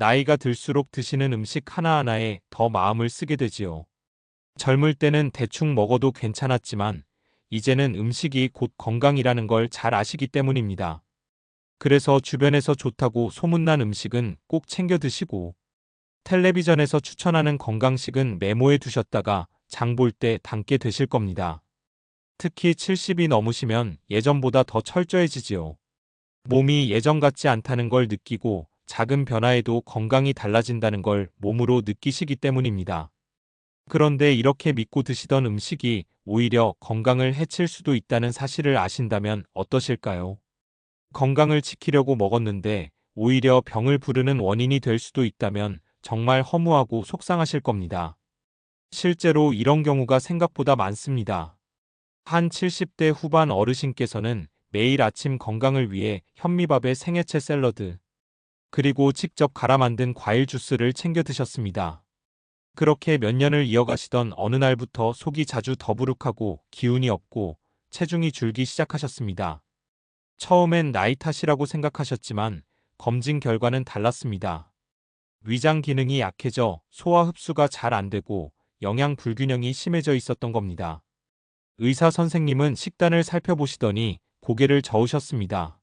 나이가 들수록 드시는 음식 하나하나에 더 마음을 쓰게 되지요. 젊을 때는 대충 먹어도 괜찮았지만 이제는 음식이 곧 건강이라는 걸 잘 아시기 때문입니다. 그래서 주변에서 좋다고 소문난 음식은 꼭 챙겨 드시고 텔레비전에서 추천하는 건강식은 메모해 두셨다가 장 볼 때 담게 되실 겁니다. 특히 70이 넘으시면 예전보다 더 철저해지지요. 몸이 예전 같지 않다는 걸 느끼고 작은 변화에도 건강이 달라진다는 걸 몸으로 느끼시기 때문입니다. 그런데 이렇게 믿고 드시던 음식이 오히려 건강을 해칠 수도 있다는 사실을 아신다면 어떠실까요? 건강을 지키려고 먹었는데 오히려 병을 부르는 원인이 될 수도 있다면 정말 허무하고 속상하실 겁니다. 실제로 이런 경우가 생각보다 많습니다. 한 70대 후반 어르신께서는 매일 아침 건강을 위해 현미밥에 생야채 샐러드, 그리고 직접 갈아 만든 과일 주스를 챙겨 드셨습니다. 그렇게 몇 년을 이어가시던 어느 날부터 속이 자주 더부룩하고 기운이 없고 체중이 줄기 시작하셨습니다. 처음엔 나이 탓이라고 생각하셨지만 검진 결과는 달랐습니다. 위장 기능이 약해져 소화 흡수가 잘 안 되고 영양 불균형이 심해져 있었던 겁니다. 의사 선생님은 식단을 살펴보시더니 고개를 저으셨습니다.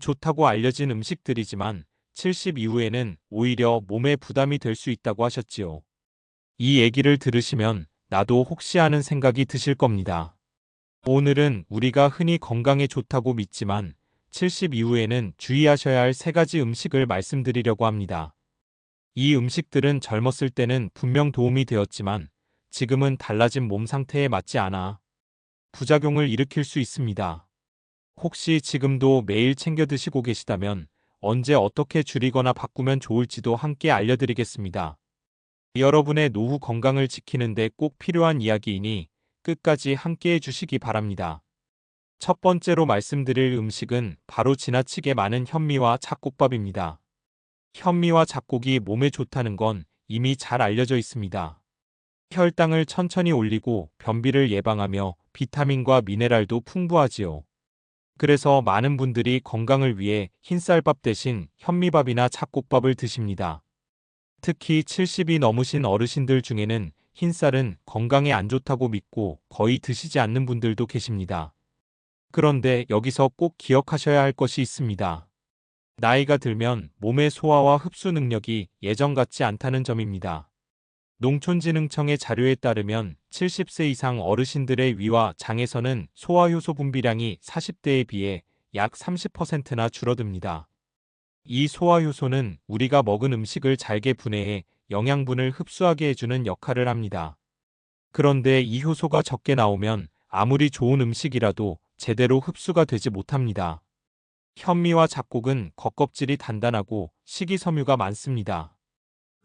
좋다고 알려진 음식들이지만 70 이후에는 오히려 몸에 부담이 될 수 있다고 하셨지요. 이 얘기를 들으시면 나도 혹시 하는 생각이 드실 겁니다. 오늘은 우리가 흔히 건강에 좋다고 믿지만 70 이후에는 주의하셔야 할 세 가지 음식을 말씀드리려고 합니다. 이 음식들은 젊었을 때는 분명 도움이 되었지만 지금은 달라진 몸 상태에 맞지 않아 부작용을 일으킬 수 있습니다. 혹시 지금도 매일 챙겨 드시고 계시다면 언제 어떻게 줄이거나 바꾸면 좋을지도 함께 알려드리겠습니다. 여러분의 노후 건강을 지키는데 꼭 필요한 이야기이니 끝까지 함께 해주시기 바랍니다. 첫 번째로 말씀드릴 음식은 바로 지나치게 많은 현미와 잡곡밥입니다. 현미와 잡곡이 몸에 좋다는 건 이미 잘 알려져 있습니다. 혈당을 천천히 올리고 변비를 예방하며 비타민과 미네랄도 풍부하지요. 그래서 많은 분들이 건강을 위해 흰쌀밥 대신 현미밥이나 잡곡밥을 드십니다. 특히 70이 넘으신 어르신들 중에는 흰쌀은 건강에 안 좋다고 믿고 거의 드시지 않는 분들도 계십니다. 그런데 여기서 꼭 기억하셔야 할 것이 있습니다. 나이가 들면 몸의 소화와 흡수 능력이 예전 같지 않다는 점입니다. 농촌진흥청의 자료에 따르면 70세 이상 어르신들의 위와 장에서는 소화효소 분비량이 40대에 비해 약 30%나 줄어듭니다. 이 소화효소는 우리가 먹은 음식을 잘게 분해해 영양분을 흡수하게 해주는 역할을 합니다. 그런데 이 효소가 적게 나오면 아무리 좋은 음식이라도 제대로 흡수가 되지 못합니다. 현미와 잡곡은 겉껍질이 단단하고 식이섬유가 많습니다.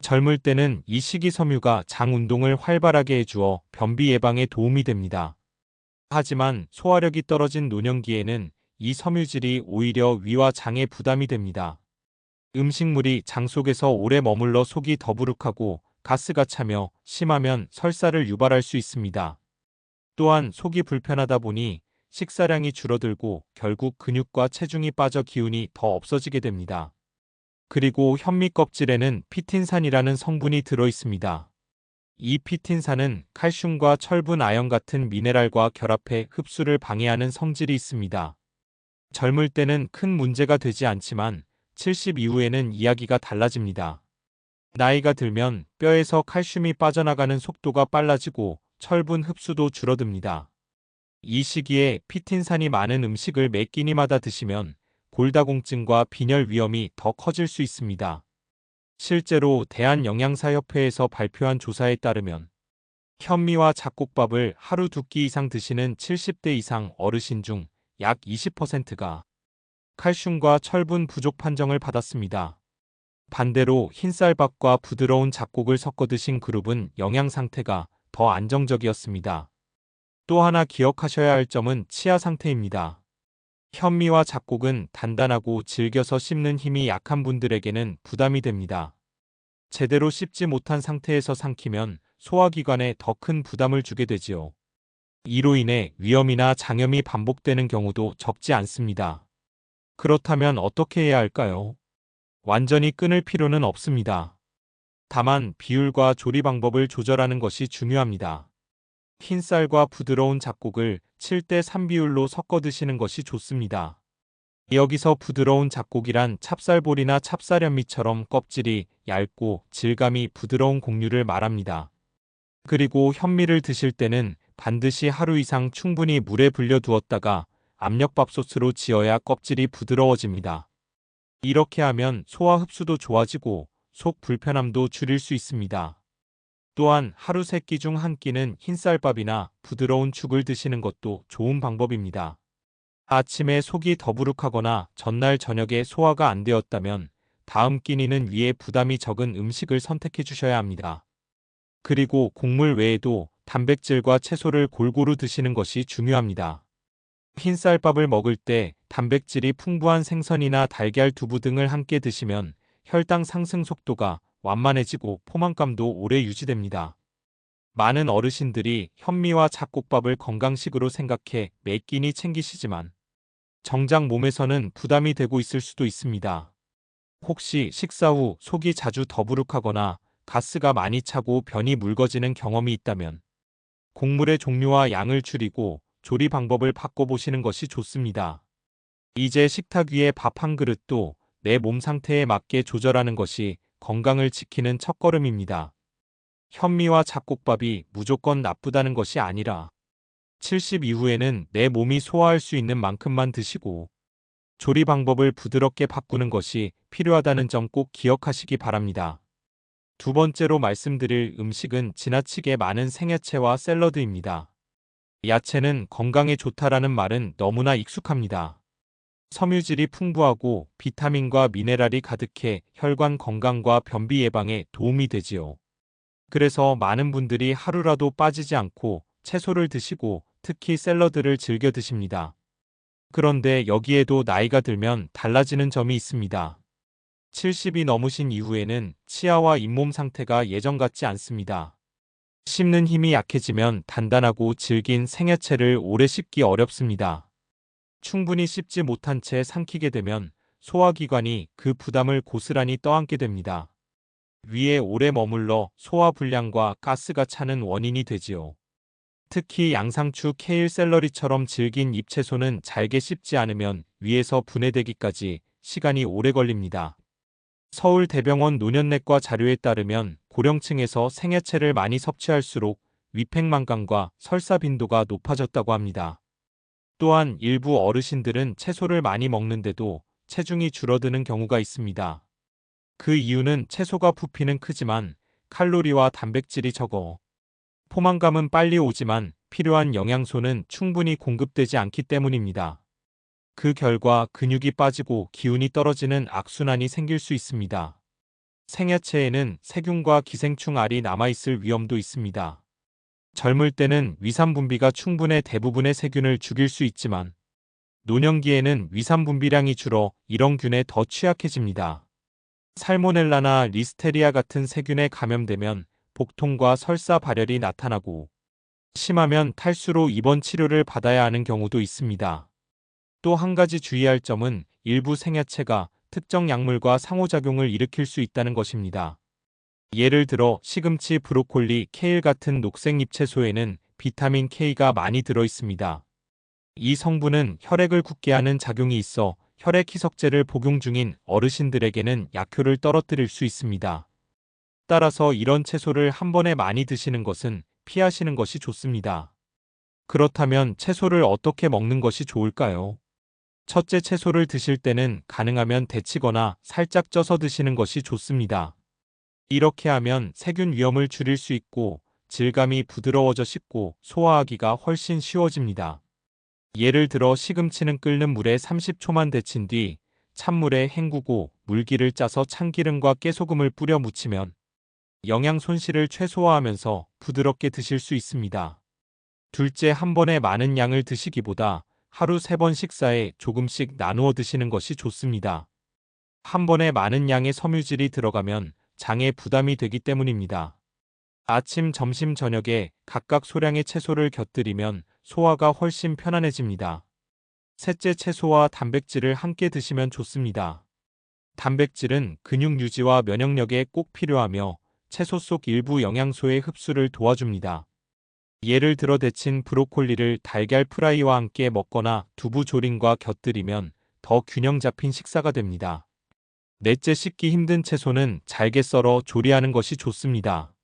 젊을 때는 이 식이섬유가 장 운동을 활발하게 해주어 변비 예방에 도움이 됩니다. 하지만 소화력이 떨어진 노년기에는 이 섬유질이 오히려 위와 장에 부담이 됩니다. 음식물이 장 속에서 오래 머물러 속이 더부룩하고 가스가 차며 심하면 설사를 유발할 수 있습니다. 또한 속이 불편하다 보니 식사량이 줄어들고 결국 근육과 체중이 빠져 기운이 더 없어지게 됩니다. 그리고 현미 껍질에는 피틴산이라는 성분이 들어 있습니다. 이 피틴산은 칼슘과 철분 아연 같은 미네랄과 결합해 흡수를 방해하는 성질이 있습니다. 젊을 때는 큰 문제가 되지 않지만 70 이후에는 이야기가 달라집니다. 나이가 들면 뼈에서 칼슘이 빠져나가는 속도가 빨라지고 철분 흡수도 줄어듭니다. 이 시기에 피틴산이 많은 음식을 매 끼니마다 드시면 골다공증과 빈혈 위험이 더 커질 수 있습니다. 실제로 대한영양사협회에서 발표한 조사에 따르면 현미와 잡곡밥을 하루 두 끼 이상 드시는 70대 이상 어르신 중 약 20%가 칼슘과 철분 부족 판정을 받았습니다. 반대로 흰쌀밥과 부드러운 잡곡을 섞어 드신 그룹은 영양 상태가 더 안정적이었습니다. 또 하나 기억하셔야 할 점은 치아 상태입니다. 현미와 잡곡은 단단하고 질겨서 씹는 힘이 약한 분들에게는 부담이 됩니다. 제대로 씹지 못한 상태에서 삼키면 소화기관에 더 큰 부담을 주게 되지요. 이로 인해 위염이나 장염이 반복되는 경우도 적지 않습니다. 그렇다면 어떻게 해야 할까요? 완전히 끊을 필요는 없습니다. 다만 비율과 조리 방법을 조절하는 것이 중요합니다. 흰쌀과 부드러운 잡곡을 7대 3 비율로 섞어 드시는 것이 좋습니다. 여기서 부드러운 잡곡이란 찹쌀볼이나 찹쌀현미처럼 껍질이 얇고 질감이 부드러운 곡류를 말합니다. 그리고 현미를 드실 때는 반드시 하루 이상 충분히 물에 불려 두었다가 압력밥솥으로 지어야 껍질이 부드러워집니다. 이렇게 하면 소화 흡수도 좋아지고 속 불편함도 줄일 수 있습니다. 또한 하루 세 끼 중 한 끼는 흰쌀밥이나 부드러운 죽을 드시는 것도 좋은 방법입니다. 아침에 속이 더부룩하거나 전날 저녁에 소화가 안 되었다면 다음 끼니는 위에 부담이 적은 음식을 선택해 주셔야 합니다. 그리고 곡물 외에도 단백질과 채소를 골고루 드시는 것이 중요합니다. 흰쌀밥을 먹을 때 단백질이 풍부한 생선이나 달걀 두부 등을 함께 드시면 혈당 상승 속도가 완만해지고 포만감도 오래 유지됩니다. 많은 어르신들이 현미와 잡곡밥을 건강식으로 생각해 매 끼니 챙기시지만 정작 몸에서는 부담이 되고 있을 수도 있습니다. 혹시 식사 후 속이 자주 더부룩하거나 가스가 많이 차고 변이 묽어지는 경험이 있다면 곡물의 종류와 양을 줄이고 조리 방법을 바꿔보시는 것이 좋습니다. 이제 식탁 위에 밥 한 그릇도 내 몸 상태에 맞게 조절하는 것이 건강을 지키는 첫걸음입니다. 현미와 잡곡밥이 무조건 나쁘다는 것이 아니라 70 이후에는 내 몸이 소화할 수 있는 만큼만 드시고 조리 방법을 부드럽게 바꾸는 것이 필요하다는 점 꼭 기억하시기 바랍니다. 두 번째로 말씀드릴 음식은 지나치게 많은 생야채와 샐러드입니다. 야채는 건강에 좋다라는 말은 너무나 익숙합니다. 섬유질이 풍부하고 비타민과 미네랄이 가득해 혈관 건강과 변비 예방에 도움이 되지요. 그래서 많은 분들이 하루라도 빠지지 않고 채소를 드시고 특히 샐러드를 즐겨 드십니다. 그런데 여기에도 나이가 들면 달라지는 점이 있습니다. 70이 넘으신 이후에는 치아와 잇몸 상태가 예전 같지 않습니다. 씹는 힘이 약해지면 단단하고 질긴 생야채를 오래 씹기 어렵습니다. 충분히 씹지 못한 채 삼키게 되면 소화기관이 그 부담을 고스란히 떠안게 됩니다. 위에 오래 머물러 소화 불량과 가스가 차는 원인이 되지요. 특히 양상추, 케일, 샐러리처럼 질긴 잎채소는 잘게 씹지 않으면 위에서 분해되기까지 시간이 오래 걸립니다. 서울대병원 노년내과 자료에 따르면 고령층에서 생야채를 많이 섭취할수록 위팽만감과 설사 빈도가 높아졌다고 합니다. 또한 일부 어르신들은 채소를 많이 먹는데도 체중이 줄어드는 경우가 있습니다. 그 이유는 채소가 부피는 크지만 칼로리와 단백질이 적어 포만감은 빨리 오지만 필요한 영양소는 충분히 공급되지 않기 때문입니다. 그 결과 근육이 빠지고 기운이 떨어지는 악순환이 생길 수 있습니다. 생야채에는 세균과 기생충 알이 남아있을 위험도 있습니다. 젊을 때는 위산 분비가 충분해 대부분의 세균을 죽일 수 있지만 노년기에는 위산 분비량이 줄어 이런 균에 더 취약해집니다. 살모넬라나 리스테리아 같은 세균에 감염되면 복통과 설사 발열이 나타나고 심하면 탈수로 입원 치료를 받아야 하는 경우도 있습니다. 또 한 가지 주의할 점은 일부 생야채가 특정 약물과 상호작용을 일으킬 수 있다는 것입니다. 예를 들어 시금치, 브로콜리, 케일 같은 녹색 잎 채소에는 비타민 K가 많이 들어 있습니다. 이 성분은 혈액을 굳게 하는 작용이 있어 혈액 희석제를 복용 중인 어르신들에게는 약효를 떨어뜨릴 수 있습니다. 따라서 이런 채소를 한 번에 많이 드시는 것은 피하시는 것이 좋습니다. 그렇다면 채소를 어떻게 먹는 것이 좋을까요? 첫째 채소를 드실 때는 가능하면 데치거나 살짝 쪄서 드시는 것이 좋습니다. 이렇게 하면 세균 위험을 줄일 수 있고 질감이 부드러워져 씹고 소화하기가 훨씬 쉬워집니다. 예를 들어 시금치는 끓는 물에 30초만 데친 뒤 찬물에 헹구고 물기를 짜서 참기름과 깨소금을 뿌려 무치면 영양 손실을 최소화하면서 부드럽게 드실 수 있습니다. 둘째 한 번에 많은 양을 드시기보다 하루 세 번 식사에 조금씩 나누어 드시는 것이 좋습니다. 한 번에 많은 양의 섬유질이 들어가면 장에 부담이 되기 때문입니다. 아침, 점심, 저녁에 각각 소량의 채소를 곁들이면 소화가 훨씬 편안해집니다. 셋째 채소와 단백질을 함께 드시면 좋습니다. 단백질은 근육 유지와 면역력에 꼭 필요하며 채소 속 일부 영양소의 흡수를 도와줍니다. 예를 들어 데친 브로콜리를 달걀 프라이와 함께 먹거나 두부 조림과 곁들이면 더 균형 잡힌 식사가 됩니다. 넷째 씻기 힘든 채소는 잘게 썰어 조리하는 것이 좋습니다.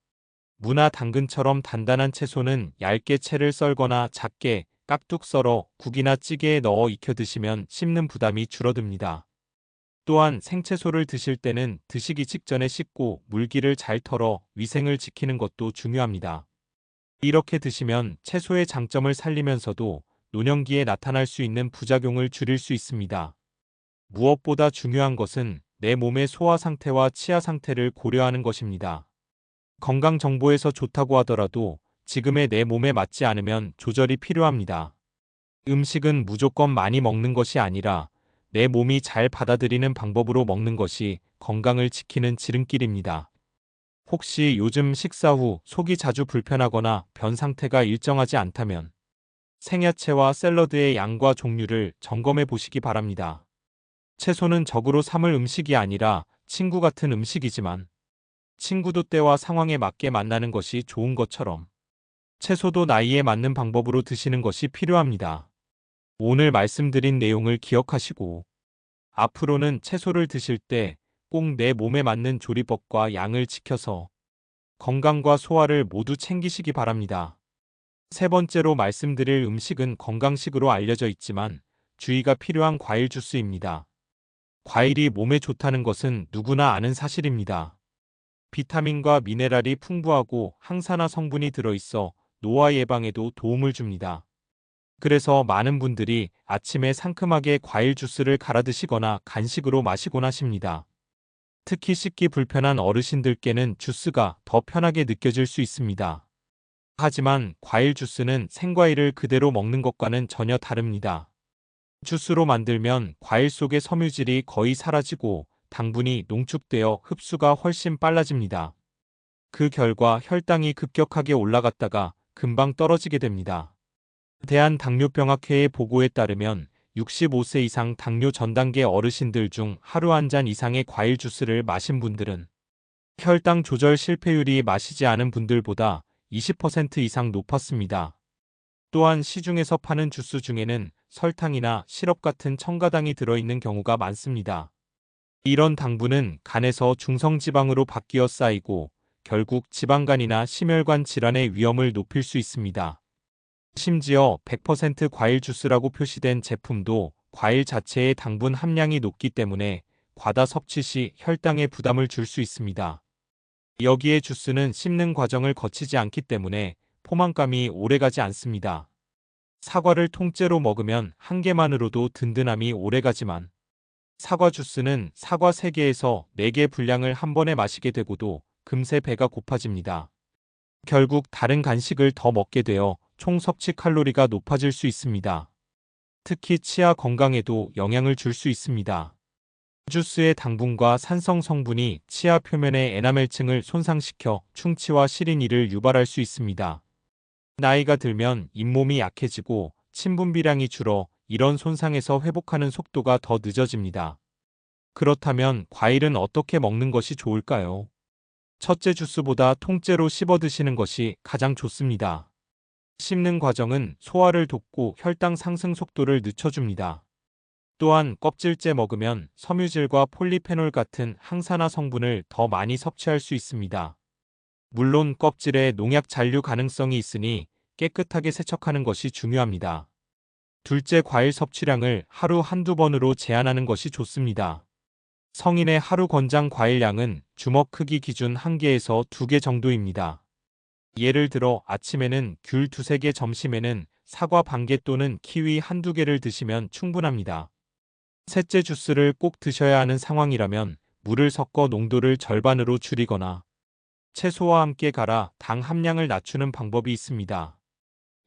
무나 당근처럼 단단한 채소는 얇게 채를 썰거나 작게 깍둑 썰어 국이나 찌개에 넣어 익혀 드시면 씹는 부담이 줄어듭니다. 또한 생채소를 드실 때는 드시기 직전에 씻고 물기를 잘 털어 위생을 지키는 것도 중요합니다. 이렇게 드시면 채소의 장점을 살리면서도 노년기에 나타날 수 있는 부작용을 줄일 수 있습니다. 무엇보다 중요한 것은 내 몸의 소화 상태와 치아 상태를 고려하는 것입니다. 건강 정보에서 좋다고 하더라도 지금의 내 몸에 맞지 않으면 조절이 필요합니다. 음식은 무조건 많이 먹는 것이 아니라 내 몸이 잘 받아들이는 방법으로 먹는 것이 건강을 지키는 지름길입니다. 혹시 요즘 식사 후 속이 자주 불편하거나 변 상태가 일정하지 않다면 생야채와 샐러드의 양과 종류를 점검해 보시기 바랍니다. 채소는 적으로 삼을 음식이 아니라 친구 같은 음식이지만 친구도 때와 상황에 맞게 만나는 것이 좋은 것처럼 채소도 나이에 맞는 방법으로 드시는 것이 필요합니다. 오늘 말씀드린 내용을 기억하시고 앞으로는 채소를 드실 때 꼭 내 몸에 맞는 조리법과 양을 지켜서 건강과 소화를 모두 챙기시기 바랍니다. 세 번째로 말씀드릴 음식은 건강식으로 알려져 있지만 주의가 필요한 과일 주스입니다. 과일이 몸에 좋다는 것은 누구나 아는 사실입니다. 비타민과 미네랄이 풍부하고 항산화 성분이 들어있어 노화 예방에도 도움을 줍니다. 그래서 많은 분들이 아침에 상큼하게 과일 주스를 갈아 드시거나 간식으로 마시곤 하십니다. 특히 씻기 불편한 어르신들께는 주스가 더 편하게 느껴질 수 있습니다. 하지만 과일 주스는 생과일을 그대로 먹는 것과는 전혀 다릅니다. 주스로 만들면 과일 속의 섬유질이 거의 사라지고 당분이 농축되어 흡수가 훨씬 빨라집니다. 그 결과 혈당이 급격하게 올라갔다가 금방 떨어지게 됩니다. 대한당뇨병학회의 보고에 따르면 65세 이상 당뇨 전 단계 어르신들 중 하루 한 잔 이상의 과일 주스를 마신 분들은 혈당 조절 실패율이 마시지 않은 분들보다 20% 이상 높았습니다. 또한 시중에서 파는 주스 중에는 설탕이나 시럽 같은 첨가당이 들어있는 경우가 많습니다. 이런 당분은 간에서 중성지방으로 바뀌어 쌓이고 결국 지방간이나 심혈관 질환의 위험을 높일 수 있습니다. 심지어 100% 과일 주스라고 표시된 제품도 과일 자체의 당분 함량이 높기 때문에 과다 섭취 시 혈당에 부담을 줄 수 있습니다. 여기에 주스는 씹는 과정을 거치지 않기 때문에 포만감이 오래가지 않습니다. 사과를 통째로 먹으면 한 개만으로도 든든함이 오래가지만 사과 주스는 사과 3개에서 4개 분량을 한 번에 마시게 되고도 금세 배가 고파집니다. 결국 다른 간식을 더 먹게 되어 총 섭취 칼로리가 높아질 수 있습니다. 특히 치아 건강에도 영향을 줄 수 있습니다. 주스의 당분과 산성 성분이 치아 표면의 에나멜층을 손상시켜 충치와 시린이를 유발할 수 있습니다. 나이가 들면 잇몸이 약해지고 침분비량이 줄어 이런 손상에서 회복하는 속도가 더 늦어집니다. 그렇다면 과일은 어떻게 먹는 것이 좋을까요? 첫째 주스보다 통째로 씹어 드시는 것이 가장 좋습니다. 씹는 과정은 소화를 돕고 혈당 상승 속도를 늦춰줍니다. 또한 껍질째 먹으면 섬유질과 폴리페놀 같은 항산화 성분을 더 많이 섭취할 수 있습니다. 물론 껍질에 농약 잔류 가능성이 있으니 깨끗하게 세척하는 것이 중요합니다. 둘째 과일 섭취량을 하루 한두 번으로 제한하는 것이 좋습니다. 성인의 하루 권장 과일량은 주먹 크기 기준 1개에서 2개 정도입니다. 예를 들어 아침에는 귤 두세 개 점심에는 사과 반개 또는 키위 한두 개를 드시면 충분합니다. 셋째 주스를 꼭 드셔야 하는 상황이라면 물을 섞어 농도를 절반으로 줄이거나 채소와 함께 갈아 당 함량을 낮추는 방법이 있습니다.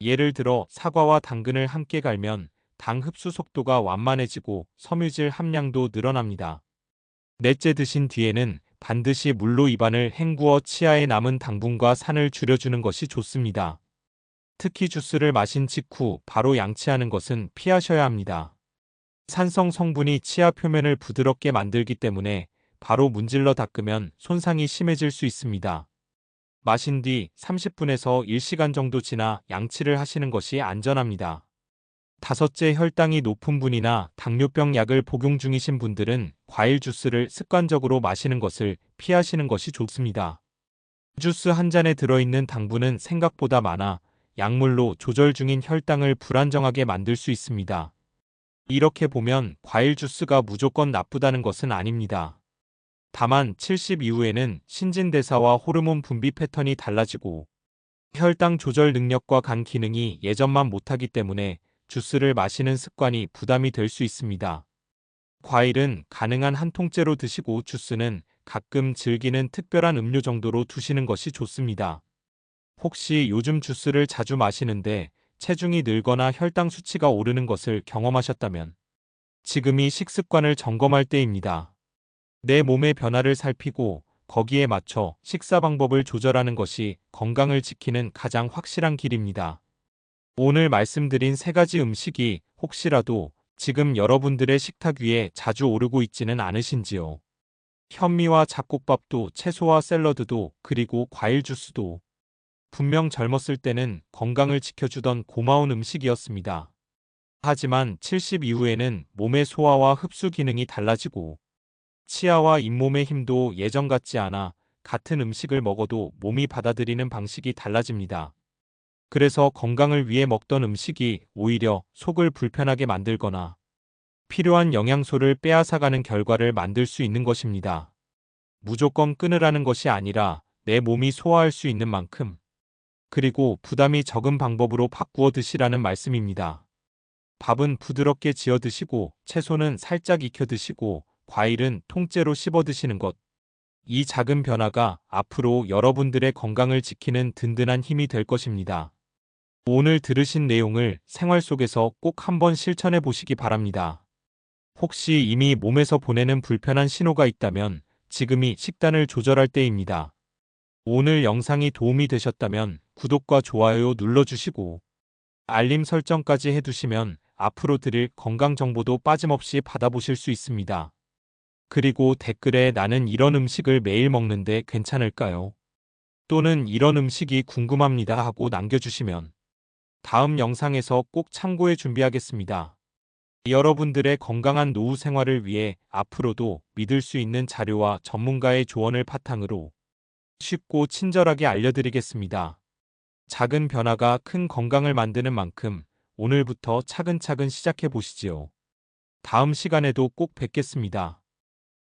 예를 들어 사과와 당근을 함께 갈면 당 흡수 속도가 완만해지고 섬유질 함량도 늘어납니다. 넷째 드신 뒤에는 반드시 물로 입안을 헹구어 치아에 남은 당분과 산을 줄여주는 것이 좋습니다. 특히 주스를 마신 직후 바로 양치하는 것은 피하셔야 합니다. 산성 성분이 치아 표면을 부드럽게 만들기 때문에 바로 문질러 닦으면 손상이 심해질 수 있습니다. 마신 뒤 30분에서 1시간 정도 지나 양치를 하시는 것이 안전합니다. 다섯째 혈당이 높은 분이나 당뇨병 약을 복용 중이신 분들은 과일 주스를 습관적으로 마시는 것을 피하시는 것이 좋습니다. 주스 한 잔에 들어있는 당분은 생각보다 많아 약물로 조절 중인 혈당을 불안정하게 만들 수 있습니다. 이렇게 보면 과일 주스가 무조건 나쁘다는 것은 아닙니다. 다만 70 이후에는 신진대사와 호르몬 분비 패턴이 달라지고 혈당 조절 능력과 간 기능이 예전만 못하기 때문에 주스를 마시는 습관이 부담이 될 수 있습니다. 과일은 가능한 한 통째로 드시고 주스는 가끔 즐기는 특별한 음료 정도로 두시는 것이 좋습니다. 혹시 요즘 주스를 자주 마시는데 체중이 늘거나 혈당 수치가 오르는 것을 경험하셨다면 지금이 식습관을 점검할 때입니다. 내 몸의 변화를 살피고 거기에 맞춰 식사 방법을 조절하는 것이 건강을 지키는 가장 확실한 길입니다. 오늘 말씀드린 세 가지 음식이 혹시라도 지금 여러분들의 식탁 위에 자주 오르고 있지는 않으신지요? 현미와 잡곡밥도 채소와 샐러드도 그리고 과일 주스도 분명 젊었을 때는 건강을 지켜주던 고마운 음식이었습니다. 하지만 70 이후에는 몸의 소화와 흡수 기능이 달라지고 치아와 잇몸의 힘도 예전 같지 않아 같은 음식을 먹어도 몸이 받아들이는 방식이 달라집니다. 그래서 건강을 위해 먹던 음식이 오히려 속을 불편하게 만들거나 필요한 영양소를 빼앗아가는 결과를 만들 수 있는 것입니다. 무조건 끊으라는 것이 아니라 내 몸이 소화할 수 있는 만큼 그리고 부담이 적은 방법으로 바꾸어 드시라는 말씀입니다. 밥은 부드럽게 지어 드시고 채소는 살짝 익혀 드시고 과일은 통째로 씹어 드시는 것. 이 작은 변화가 앞으로 여러분들의 건강을 지키는 든든한 힘이 될 것입니다. 오늘 들으신 내용을 생활 속에서 꼭 한번 실천해 보시기 바랍니다. 혹시 이미 몸에서 보내는 불편한 신호가 있다면 지금이 식단을 조절할 때입니다. 오늘 영상이 도움이 되셨다면 구독과 좋아요 눌러주시고 알림 설정까지 해두시면 앞으로 드릴 건강 정보도 빠짐없이 받아보실 수 있습니다. 그리고 댓글에 나는 이런 음식을 매일 먹는데 괜찮을까요? 또는 이런 음식이 궁금합니다 하고 남겨주시면 다음 영상에서 꼭 참고해 준비하겠습니다. 여러분들의 건강한 노후 생활을 위해 앞으로도 믿을 수 있는 자료와 전문가의 조언을 바탕으로 쉽고 친절하게 알려드리겠습니다. 작은 변화가 큰 건강을 만드는 만큼 오늘부터 차근차근 시작해 보시지요. 다음 시간에도 꼭 뵙겠습니다.